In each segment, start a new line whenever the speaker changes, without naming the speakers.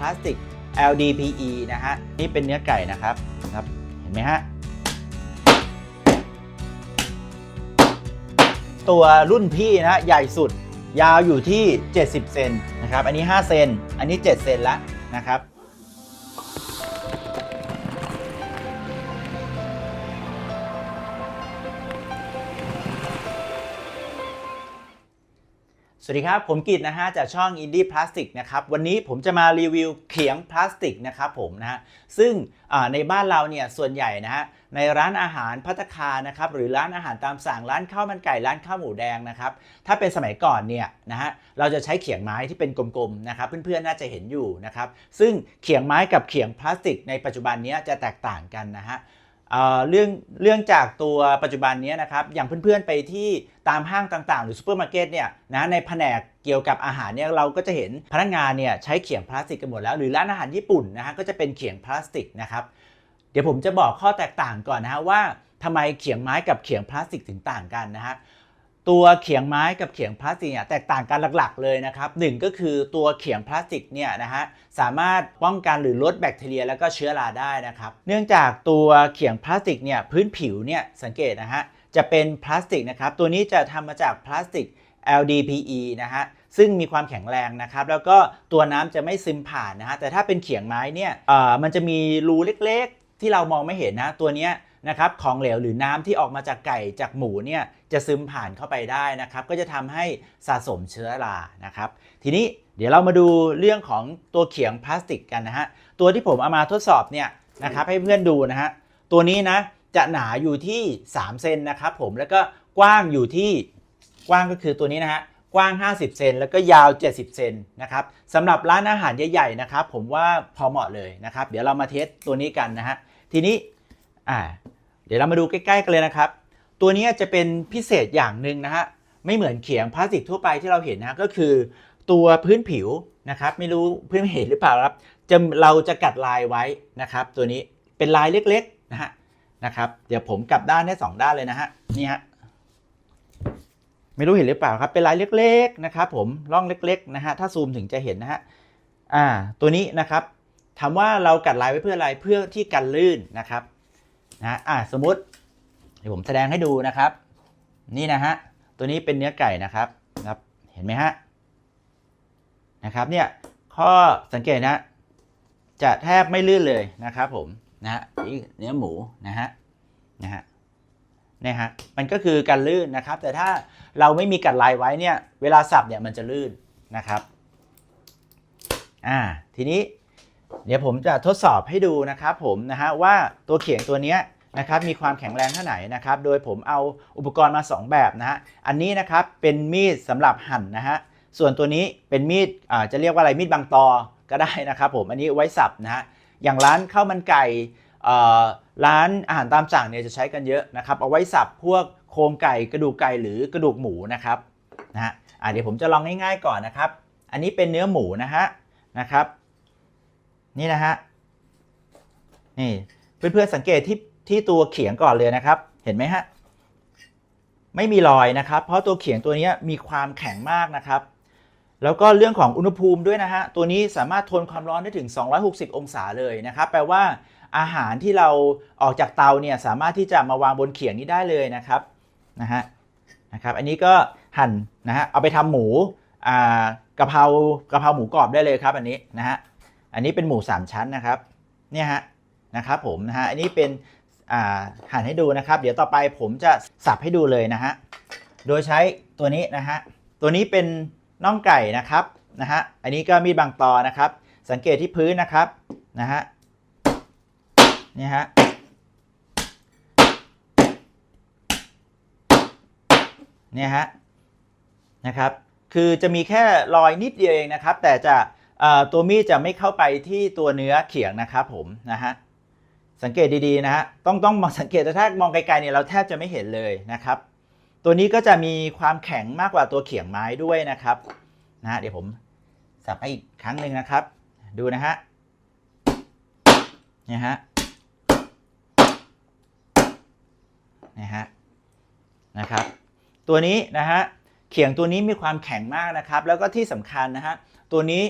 พลาสติก LDPE นะฮะ นี่เป็นเนื้อไก่นะครับนะครับ เห็นไหมฮะ ตัวรุ่นพี่นะฮะใหญ่สุดยาวอยู่ที่ 70 เซนนะครับ อันนี้ 5 เซน อันนี้ 7 เซนแล้วนะครับ สวัสดีครับ ผมกิตนะฮะจากช่อง Indie Plastic นะครับวันนี้ผมจะมารีวิวเขียงพลาสติกนะครับผมนะฮะซึ่งในบ้านเราเนี่ยส่วนใหญ่นะฮะในร้านอาหารพัตคานะครับหรือร้านอาหารตามสั่งร้านข้าวมันไก่ร้านข้าวหมูแดงนะครับถ้าเป็นสมัยก่อนเนี่ยนะฮะเราจะใช้เขียงไม้ที่เป็นกลมๆนะครับเพื่อนๆน่าจะเห็นอยู่นะครับซึ่งเขียงไม้กับเขียงพลาสติกในปัจจุบันนี้จะแตกต่างกันนะฮะ เรื่องเรื่องจากตัวปัจจุบันนี้นะครับ อย่างเพื่อนๆไปที่ตามห้างต่างๆ หรือซูเปอร์มาร์เก็ตเนี่ยนะในแผนกเกี่ยวกับอาหารเนี่ยเราก็จะเห็นพนักงานเนี่ยใช้เขียงพลาสติกกันหมดแล้ว หรือร้านอาหารญี่ปุ่นนะฮะก็จะเป็นเขียงพลาสติกนะครับ เดี๋ยวผมจะบอกข้อแตกต่างก่อนนะฮะว่าทำไมเขียงไม้กับเขียงพลาสติกถึงต่างกันนะฮะ ตัวเขียงไม้กับเขียงพลาสติกเนี่ยแตกต่างกันหลักๆเลยนะครับหนึ่งก็คือตัวเขียงพลาสติกเนี่ยนะฮะสามารถป้องกันหรือลดแบคทีเรีย แล้วก็เชื้อราได้นะครับเนื่องจากตัวเขียงพลาสติกเนี่ยพื้นผิวเนี่ยสังเกตนะฮะจะเป็นพลาสติกนะครับตัวนี้จะทำมาจากพลาสติก LDPE นะฮะซึ่งมีความแข็งแรงนะครับ แล้วก็ตัวน้ำจะไม่ซึมผ่านนะฮะแต่ถ้าเป็นเขียงไม้เนี่ยเอ่อมันจะมีรูเล็กๆ ที่เรามองไม่เห็นนะตัวเนี้ย นะครับของเหลวหรือน้ำที่ออกมาจากไก่จากหมูเนี่ยจะซึมผ่านเข้าไปได้นะครับ ก็จะทำให้สะสมเชื้อรานะครับ ทีนี้เดี๋ยวเรามาดูเรื่องของตัวเขียงพลาสติกกันนะฮะตัวที่ผมเอามาทดสอบเนี่ยนะครับให้เพื่อนดูนะฮะตัวนี้นะจะหนาอยู่ที่3เซนนะครับผมแล้วก็กว้างอยู่ที่กว้างก็คือตัวนี้นะฮะกว้าง 50 เซนแล้วก็ยาว 70 เซนนะครับสำหรับร้านอาหารใหญ่ๆนะครับผมว่าพอเหมาะเลยนะครับ เดี๋ยวเรามาเทสตัวนี้กันนะฮะทีนี้ อ่าเดี๋ยวเรามาดูใกล้ๆกันเลยนะครับ ตัวนี้จะเป็นพิเศษอย่างหนึ่งนะฮะไม่เหมือนเขียงพลาสติกทั่วไปที่เราเห็นนะก็คือ ตัวพื้นผิวนะครับไม่รู้เพื่อนเห็นหรือเปล่าครับจะเราจะกัดลายไว้นะครับ ตัวนี้เป็นลายเล็กๆนะฮะนะครับ เดี๋ยวผมกลับด้านให้สองด้านเลยนะฮะนี่ฮะไม่รู้เห็นหรือเปล่าครับเป็นลายเล็กๆนะครับผมร่องเล็กๆนะฮะถ้าซูมถึงจะเห็นนะฮะอ่าตัวนี้นะครับถามว่าเรากัดลายไว้เพื่ออะไรเพื่อที่กันลื่นนะครับ นะอ่าสมมติเดี๋ยวผมแสดงให้ดูนะครับ นี่นะฮะตัวนี้เป็นเนื้อไก่นะครับนะครับ เห็นไหมฮะนะครับเนี่ยข้อสังเกตนะ จะแทบไม่ลื่นเลยนะครับผมนะฮะนี่เนื้อหมูนะฮะนะฮะเนี่ยฮะมันก็คือการลื่นนะครับ แต่ถ้าเราไม่มีกัดลายไว้เนี่ย เวลาสับเนี่ยมันจะลื่นนะครับ อ่า ทีนี้ เดี๋ยวผมจะทดสอบให้ดูนะครับผมนะฮะว่าตัวเขียงตัวนี้นะครับมีความแข็งแรงเท่าไหร่นะครับ โดยผมเอาอุปกรณ์มา 2 แบบนะฮะอันนี้นะครับเป็นมีดสำหรับหั่นนะฮะส่วนตัวนี้เป็นมีดอ่าจะเรียกว่าอะไรมีดบางตอก็ได้นะครับผมอันนี้ไว้สับนะฮะอย่างร้านข้าวมันไก่เอ่อร้านอาหารตามสั่งเนี่ยจะใช้กันเยอะนะครับ เอาไว้สับพวกโครงไก่กระดูกไก่หรือกระดูกหมูนะครับนะฮะเดี๋ยวผมจะลองง่ายๆก่อนนะครับ อันนี้เป็นเนื้อหมูนะฮะนะครับ นี่นะฮะนี่เพื่อนๆสังเกตที่ที่ตัวเขียงก่อนเลยนะครับ เห็นไหมฮะไม่มีรอยนะครับ เพราะตัวเขียงตัวนี้มีความแข็งมากนะครับ แล้วก็เรื่องของอุณหภูมิด้วยนะฮะตัวนี้สามารถทนความร้อนได้ถึง 260 องศาเลยนะครับ แปลว่าอาหารที่เราออกจากเตาเนี่ยสามารถที่จะมาวางบนเขียงนี้ได้เลยนะครับนะฮะนะครับ อันนี้ก็หั่นนะฮะเอาไปทำหมูอ่ากะเพรากะเพราหมูกรอบได้เลยครับอันนี้นะฮะ อันนี้เป็นหมู 3 ชั้นนะครับเนี่ยฮะนะครับผมนะฮะอันนี้เป็นหั่นให้ดูนะครับ เดี๋ยวต่อไปผมจะสับให้ดูเลยนะฮะโดยใช้ตัวนี้นะฮะตัวนี้เป็นน่องไก่นะครับนะฮะอันนี้ก็มีดบางตอนะครับ สังเกตที่พื้นนะครับนะฮะนี่ฮะเนี่ยฮะนะครับ คือจะมีแค่รอยนิดเดียวเองนะครับ แต่จะ ตัวมีดจะไม่เข้าไปที่ตัวเนื้อเขียงนะครับผมนะฮะสังเกตดีๆนะฮะต้องต้องมองสังเกตแต่ถ้ามองไกลๆเนี่ยเราแทบจะไม่เห็นเลยนะครับ ตัวนี้ก็จะมีความแข็งมากกว่าตัวเขียงไม้ด้วยนะครับนะฮะเดี๋ยวผมสับให้อีกครั้งหนึ่งนะครับ ดูนะฮะเนี่ยฮะนะฮะนะครับ ตัวนี้นะฮะเขียงตัวนี้มีความแข็งมากนะครับ แล้วก็ที่สำคัญนะฮะตัวนี้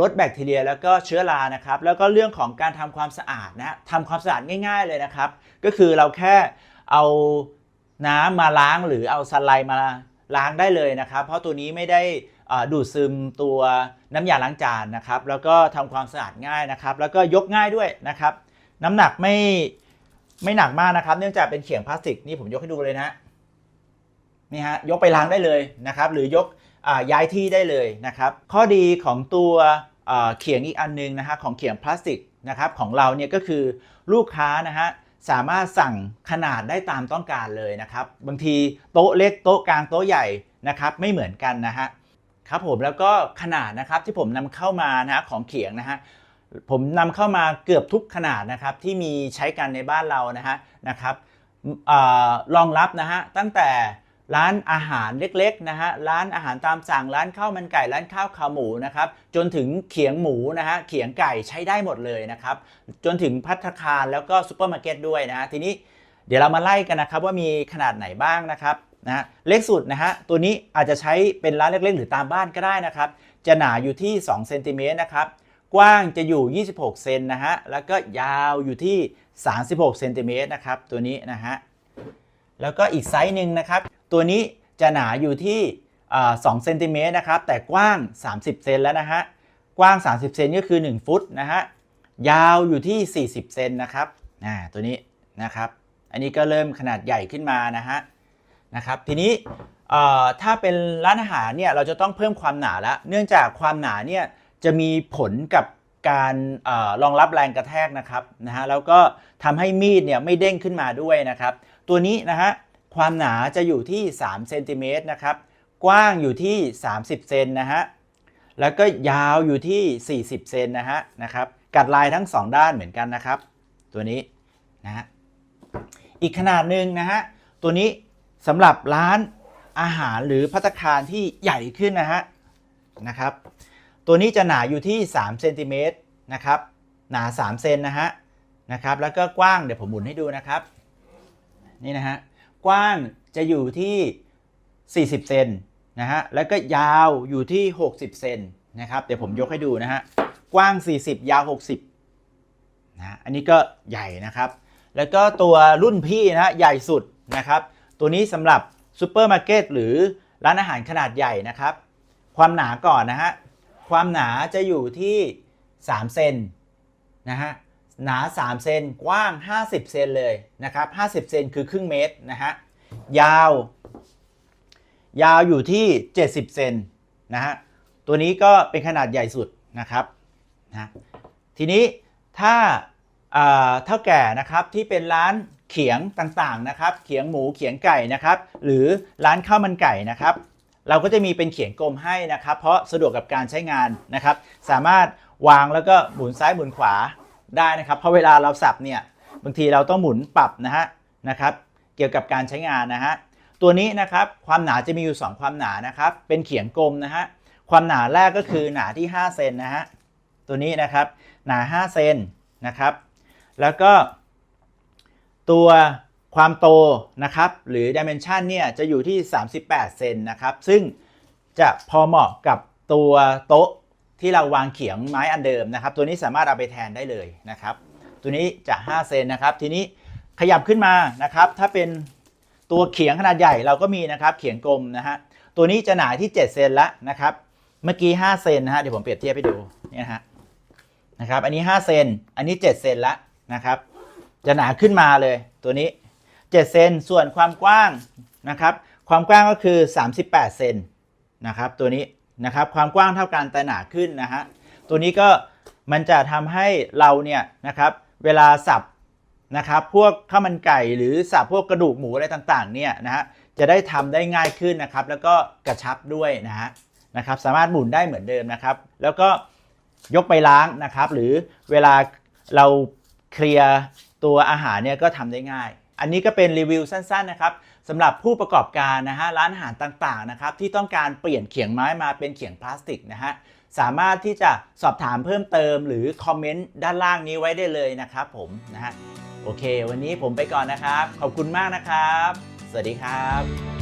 ลดแบคทีเรียแล้วก็เชื้อรานะครับแล้วก็เรื่องของการทำความสะอาดนะทำความสะอาดง่าย ๆเลยนะครับ ก็คือเราแค่เอาน้ำมาล้างหรือเอาสไลด์มาล้างได้เลยนะครับ เพราะตัวนี้ไม่ได้ดูดซึมตัวน้ำยาล้างจานนะครับ แล้วก็ทำความสะอาดง่ายนะครับ แล้วก็ยกง่ายด้วยนะครับ น้ำหนักไม่ไม่หนักมากนะครับ เนื่องจากเป็นเขียงพลาสติกนี่ผมยกให้ดูเลยนะนี่ฮะยกไปล้างได้เลยนะครับ หรือยก ย้ายที่ได้เลยนะครับ ข้อดีของตัวเขียงอีกอันนึงนะฮะของเขียงพลาสติกนะครับของเราเนี่ยก็คือลูกค้านะฮะสามารถสั่งขนาดได้ตามต้องการเลยนะครับ บางทีโต๊ะเล็กโต๊ะกลางโต๊ะใหญ่นะครับไม่เหมือนกันนะฮะครับผมแล้วก็ขนาดนะครับที่ผมนำเข้ามานะฮะของเขียงนะฮะผมนำเข้ามาเกือบทุกขนาดนะครับที่มีใช้กันในบ้านเรานะฮะนะครับออรองรับนะฮะตั้งแต่ ร้านอาหารเล็กๆนะฮะร้านอาหารตามสั่งร้านข้าวมันไก่ร้านข้าวขาหมูนะครับจนถึงเขียงหมูนะฮะเขียงไก่ใช้ได้หมดเลยนะครับจนถึงพัตตาคารแล้วก็ซูเปอร์มาร์เก็ตด้วยนะฮะทีนี้เดี๋ยวเรามาไล่กันนะครับว่ามีขนาดไหนบ้างนะครับนะเล็กสุดนะฮะตัวนี้อาจจะใช้เป็นร้านเล็กๆ หรือตามบ้านก็ได้นะครับจะหนาอยู่ที่2เซนติเมตรนะครับกว้างจะอยู่ 26 เซนนะฮะ แล้วก็ยาวอยู่ที่ 36 เซนติเมตรนะครับ ตัวนี้นะฮะ แล้วก็อีกไซส์หนึ่งนะครับ ตัวนี้จะหนาอยู่ที่2เซนติเมตรนะครับ แต่กว้าง 30 เซนแล้วนะฮะ กว้าง 30 เซนก็คือ 1 ฟุตนะฮะ ยาวอยู่ที่ 40 เซนนะครับอ่ตัวนี้นะครับ อันนี้ก็เริ่มขนาดใหญ่ขึ้นมานะฮะนะครับ ทีนี้ถ้าเป็นร้านอาหารเนี่ยเราจะต้องเพิ่มความหนาแล้วเนื่องจากความหนาเนี่ยจะมีผลกับการอรองรับแรงกระแทกนะครับนะฮะแล้วก็ทำให้มีดเนี่ยไม่เด้งขึ้นมาด้วยนะครับ ตัวนี้นะฮะ ความหนาจะอยู่ที่3เซนติเมตรนะครับ กว้างอยู่ที่ 30 เซนนะฮะ แล้วก็ยาวอยู่ที่ 40 เซนนะฮะนะครับ กัดลายทั้ง 2 ด้านเหมือนกันนะครับ ตัวนี้นะฮะ อีกขนาดหนึ่งนะฮะ ตัวนี้สำหรับร้านอาหารหรือพัตคารที่ใหญ่ขึ้นนะฮะนะครับ ตัวนี้จะหนาอยู่ที่3เซนติเมตรนะครับ หนา3เซนนะฮะนะครับ แล้วก็กว้างเดี๋ยวผมหมุนให้ดูนะครับ นี่นะฮะ กว้างจะอยู่ที่ 40 เซนนะฮะ แล้วก็ยาวอยู่ที่ 60 เซนนะครับ เดี๋ยวผมยกให้ดูนะฮะ กว้าง 40 ยาว 60นะอันนี้ก็ใหญ่นะครับ แล้วก็ตัวรุ่นพี่นะฮะใหญ่สุดนะครับ ตัวนี้สำหรับซูเปอร์มาร์เก็ตหรือร้านอาหารขนาดใหญ่นะครับ ความหนาก่อนนะฮะ ความหนาจะอยู่ที่ 3 เซนนะฮะ หนา 3 เซนกว้าง 50 เซนเลยนะครับ50 เซนคือครึ่งเมตรนะฮะยาว ยาวอยู่ที่ 70 เซนนะฮะตัวนี้ก็เป็นขนาดใหญ่สุดนะครับนะทีนี้ถ้าอ่าเท่าแก่นะครับที่เป็นร้านเขียงต่างๆนะครับ เขียงหมูเขียงไก่นะครับ หรือร้านข้าวมันไก่นะครับ เราก็จะมีเป็นเขียงกลมให้นะครับ เพราะสะดวกกับการใช้งานนะครับ สามารถวางแล้วก็หมุนซ้ายหมุนขวา ได้นะครับ เพราะเวลาเราสับเนี่ยบางทีเราต้องหมุนปรับนะฮะนะครับ เกี่ยวกับการใช้งานนะฮะตัวนี้นะครับความหนาจะมีอยู่ 2 ความหนานะครับ เป็นเขียงกลมนะฮะความหนาแรกก็คือหนาที่5เซนนะฮะตัวนี้นะครับหนา 5 เซนนะครับ แล้วก็ ตัวความโตนะครับ หรือ dimension เนี่ยจะอยู่ที่ 38 เซนนะครับ ซึ่งจะพอเหมาะกับตัวโต๊ะ ที่เราวางเขียงไม้อันเดิมนะครับ ตัวนี้สามารถเอาไปแทนได้เลยนะครับ ตัวนี้จะ5เซนนะครับ ทีนี้ขยับขึ้นมานะครับ ถ้าเป็นตัวเขียงขนาดใหญ่เราก็มีนะครับ เขียงกลมนะฮะตัวนี้จะหนาที่ 7 เซนแล้วนะครับ เมื่อกี้5เซนนะฮะเดี๋ยวผมเปรียบเทียบให้ดูเนี่ยนะฮะนะครับ อันนี้5เซนอันนี้ 7 เซนแล้วนะครับ จะหนาขึ้นมาเลยตัวนี้ 7 เซนส่วนความกว้างนะครับ ความกว้างก็คือ 38 เซนนะครับ ตัวนี้ นะครับความกว้างเท่ากันแต่หนาขึ้นนะฮะตัวนี้ก็มันจะทำให้เราเนี่ยนะครับเวลาสับนะครับพวกข้าวมันไก่หรือสับพวกกระดูกหมูอะไรต่างๆเนี่ยนะฮะจะได้ทำได้ง่ายขึ้นนะครับ แล้วก็กระชับด้วยนะฮะนะครับสามารถหมุนได้เหมือนเดิมนะครับ แล้วก็ยกไปล้างนะครับ หรือเวลาเราเคลียร์ตัวอาหารเนี่ยก็ทำได้ง่าย อันนี้ก็เป็นรีวิวสั้นๆนะครับสำหรับผู้ประกอบการนะฮะร้านอาหารต่างๆนะครับที่ต้องการเปลี่ยนเขียงไม้มาเป็นเขียงพลาสติกนะฮะสามารถที่จะสอบถามเพิ่มเติมหรือคอมเมนต์ด้านล่างนี้ไว้ได้เลยนะครับผมนะฮะโอเค วันนี้ผมไปก่อนนะครับ ขอบคุณมากนะครับ สวัสดีครับ